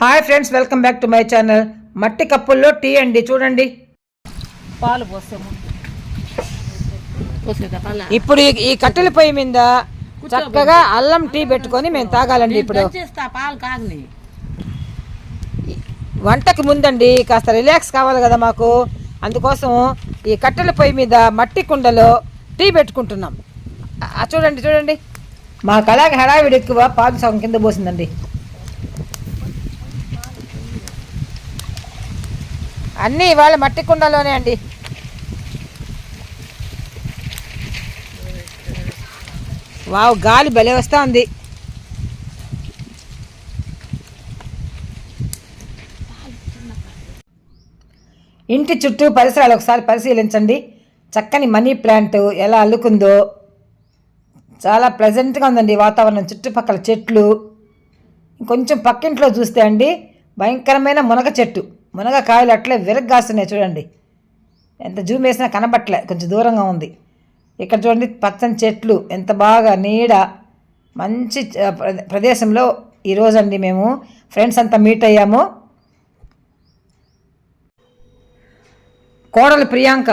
Hi friends welcome back to my channel. మట్టి కప్పుల్లో tea అండి చూడండి. పాలు పోసాము. ఇప్పుడు ఈ- కట్టెల పొయ్యి మీద చక్కగా అల్లం టీ పెట్టుకొని మేము తాగాలండి ఇప్పుడు. వంటకి ముందండి కాస్త రిలాక్స్ కావాలి కదా మాకు. అందుకోసం ఈ కట్టెల పొయ్యి మీద మట్టి కుండలో టీ పెట్టుకుంటున్నాం. చూడండి చూడండి. మాకు అలాగే హడావిడి ఎక్కువ పాలు సగం కింద పోసిందండి. అన్నీ ఇవాళ మట్టి కుండలోనే అండి. వావ్ గాలి భలే వస్తూ ఉంది ఇంటి చుట్టూ పరిసరాలు ఒకసారి పరిశీలించండి. చక్కని మనీ ప్లాంట్ ఎలా అల్లుకుందో. చాలా ప్లెజెంట్గా ఉందండి వాతావరణం. చుట్టుపక్కల చెట్లు. కొంచెం పక్కింట్లో చూస్తే అండి భయంకరమైన మునగ చెట్టు. మునగ కాయలు అట్లే విరగ్గాస్తున్నాయి చూడండి. ఎంత జూమ్ వేసినా కనబట్టలే కొంచెం దూరంగా ఉంది. ఇక్కడ చూడండి పచ్చని చెట్లు ఎంత బాగా నీడ. మంచి ప్రదేశంలో ఈరోజు అండి మేము ఫ్రెండ్స్ అంతా మీట్ అయ్యాము. కోడలు ప్రియాంక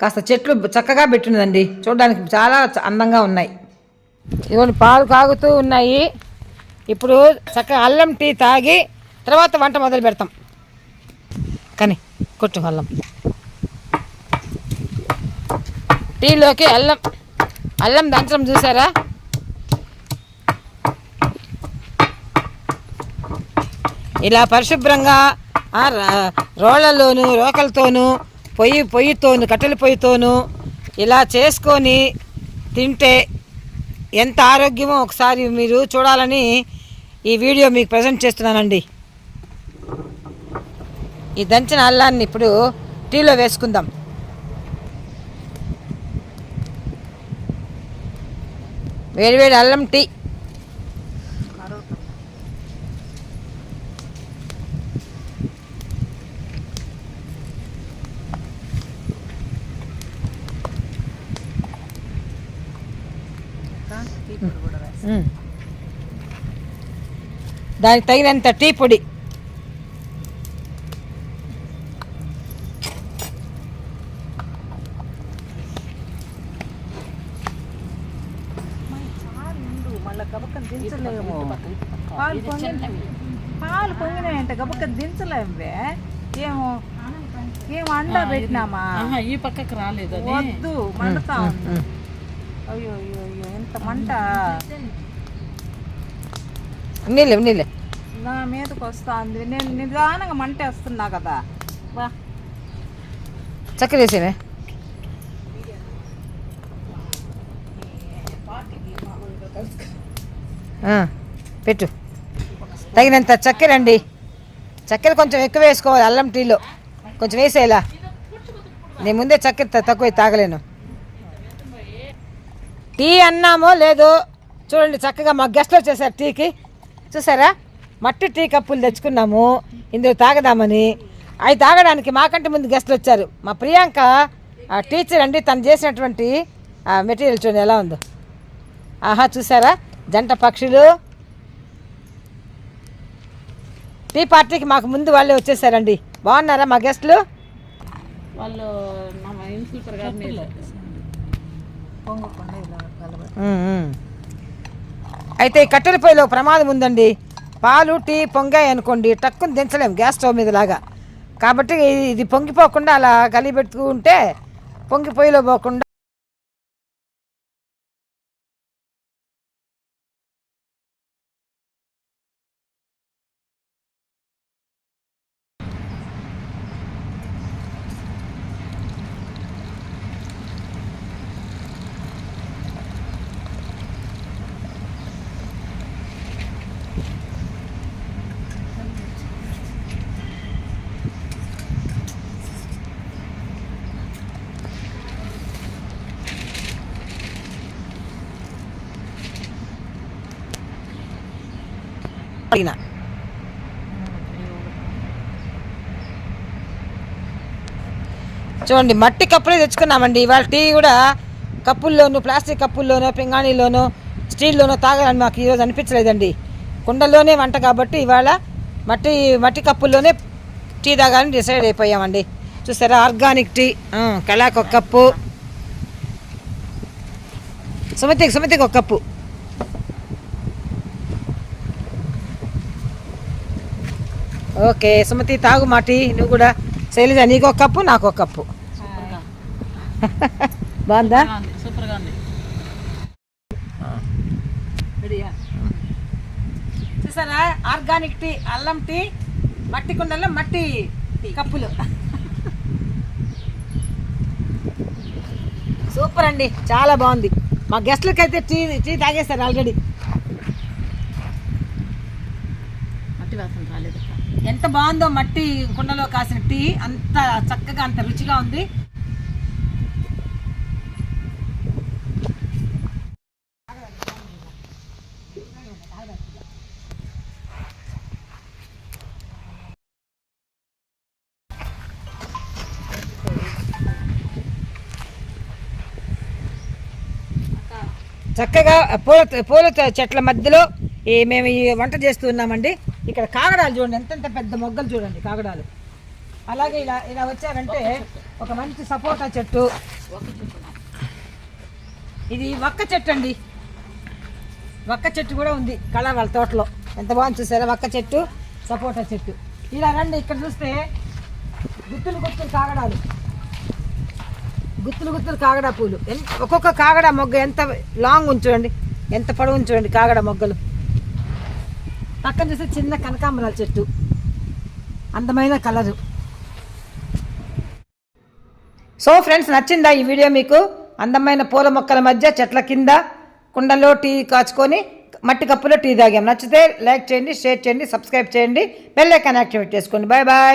కాస్త చెట్లు చక్కగా పెట్టినదండి. చూడడానికి చాలా అందంగా ఉన్నాయి. ఇవన్నీ పాలు కాగుతూ ఉన్నాయి. ఇప్పుడు చక్కగా అల్లం టీ తాగి తర్వాత వంట మొదలు పెడతాం. కానీ కొట్టు అల్లం. టీలోకి అల్లం. అల్లం దంచడం చూసారా? ఇలా పరిశుభ్రంగా రోళ్ళలోను రోకలతోనూ పొయ్యి పొయ్యితోను కట్టెల పొయ్యితోనూ ఇలా చేసుకొని తింటే ఎంత ఆరోగ్యమో ఒకసారి మీరు చూడాలని ఈ వీడియో మీకు ప్రజెంట్ చేస్తున్నానండి. ఈ దంచిన అల్లాన్ని ఇప్పుడు టీలో వేసుకుందాం. వేడివేడి అల్లం టీ. దానికి తగినంత టీ పొడి. మళ్ళీ గబక్క దించలేము పాలు పొంగిన పాలు పొంగినాయంట గబక్క దించలేము ఏమో ఏం అండా పెట్టినామా? ఈ పక్కకు రాలేదు వద్దు మండుతా ఉంది. అయ్యో అయ్యో అయ్యో ఎంత మంట. నీళ్ళు నీళ్ళు. నా మీదకి వస్తుంది నేను నిదానంగా మంట వేస్తున్నా కదా. వా. చక్కెర వేసేవే పెట్టు. తగినంత చక్కెర అండి. చక్కెర కొంచెం ఎక్కువ వేసుకోవాలి అల్లం టీలో. కొంచెం వేసేలా. నేను ముందే చక్కెర తక్కువ తాగలేను. టీ అన్నామో లేదో చూడండి చక్కగా మా గెస్ట్లు వచ్చేసారు టీకి. చూసారా? మట్టి టీ కప్పులు తెచ్చుకున్నాము. ఇందులో తాగదామని. అవి తాగడానికి మాకంటే ముందు గెస్ట్లు వచ్చారు. మా ప్రియాంక టీచర్ అండి తను చేసినటువంటి మెటీరియల్ చూడండి ఎలా ఉందో. ఆహా చూసారా? జంట పక్షులు. టీ పార్టీకి మాకు ముందు వాళ్ళే వచ్చేసారండి. బాగున్నారా మా గెస్ట్లు? వాళ్ళు. అయితే ఈ కట్టెల పొయ్యిలో ప్రమాదం ఉందండి. పాలు టీ పొంగాయి అనుకోండి టక్కుని దించలేం గ్యాస్ స్టవ్ మీద లాగా. కాబట్టి ఇది- పొంగిపోకుండా అలా కలిపెట్టుకు ఉంటే పొంగి పొయ్యిలో పోకుండా అడిగిన చూడండి మట్టి కప్పులే తెచ్చుకున్నామండి. ఇవాళ టీ కూడా కప్పుల్లోనూ ప్లాస్టిక్ కప్పుల్లోనూ పింగాణీలోనూ స్టీల్లోనూ తాగాలని మాకు ఈరోజు అనిపించలేదండి. కుండలోనే వంట కాబట్టి ఇవాళ మట్టి మట్టి కప్పుల్లోనే టీ తాగాలని డిసైడ్ అయిపోయామండి. చూసారా ఆర్గానిక్ టీ కళాకు ఒక కప్పు. సుమతికి సుమతికి ఒక కప్పు. ఓకే సుమతి తాగు మా టీ నువ్వు కూడా శైలజ నీకు ఒక కప్పు నాకు ఒక కప్పు. బాగుందా? సూపర్గా ఉంది. రెడీయా? చూసారా? ఆర్గానిక్ టీ అల్లం టీ మట్టి కుండల్లో మట్టి కప్పులు. సూపర్ అండి చాలా బాగుంది. మా గెస్ట్లకి అయితే టీ టీ తాగేస్తారు ఆల్రెడీ. మట్టి వాసన రాలేదు. ఎంత బాగుందో మట్టి కుండలో కాసిన టీ అంత చక్కగా అంత రుచిగా ఉంది. చక్కగా పూల పూల చెట్ల మధ్యలో ఈ మేము ఈ వంట చేస్తూ ఉన్నామండి. ఇక్కడ కాగడాలు చూడండి ఎంతెంత పెద్ద మొగ్గలు చూడండి కాగడాలు. అలాగే ఇలా ఇలా వచ్చారంటే ఒక మంచి సపోటా చెట్టు. ఇది వక్క చెట్టు అండి. వక్క చెట్టు కూడా ఉంది కళ వాళ్ళ తోటలో. ఎంత బాగుంది చూసారా? వక్క చెట్టు సపోటా చెట్టు. ఇలా రండి ఇక్కడ చూస్తే గుత్తులు గుత్తులు కాగడాలు. గుత్తులు గుత్తులు కాగడా పూలు. ఒక్కొక్క కాగడా మొగ్గ ఎంత లాంగ్ ఉంచండి ఎంత పొడవు ఉంచండి కాగడా మొగ్గలు. పక్కన చూస్తే చిన్న కనకాంబరాల చెట్టు. అందమైన కలరు. సో ఫ్రెండ్స్ నచ్చిందా ఈ వీడియో మీకు? అందమైన పూల మొక్కల మధ్య చెట్ల కింద కుండలో టీ కాచుకొని మట్టి కప్పులో టీ తాగాం. నచ్చితే లైక్ చేయండి షేర్ చేయండి సబ్స్క్రైబ్ చేయండి. బెల్ ఐకాన్ యాక్టివేట్ చేసుకోండి. Bye bye.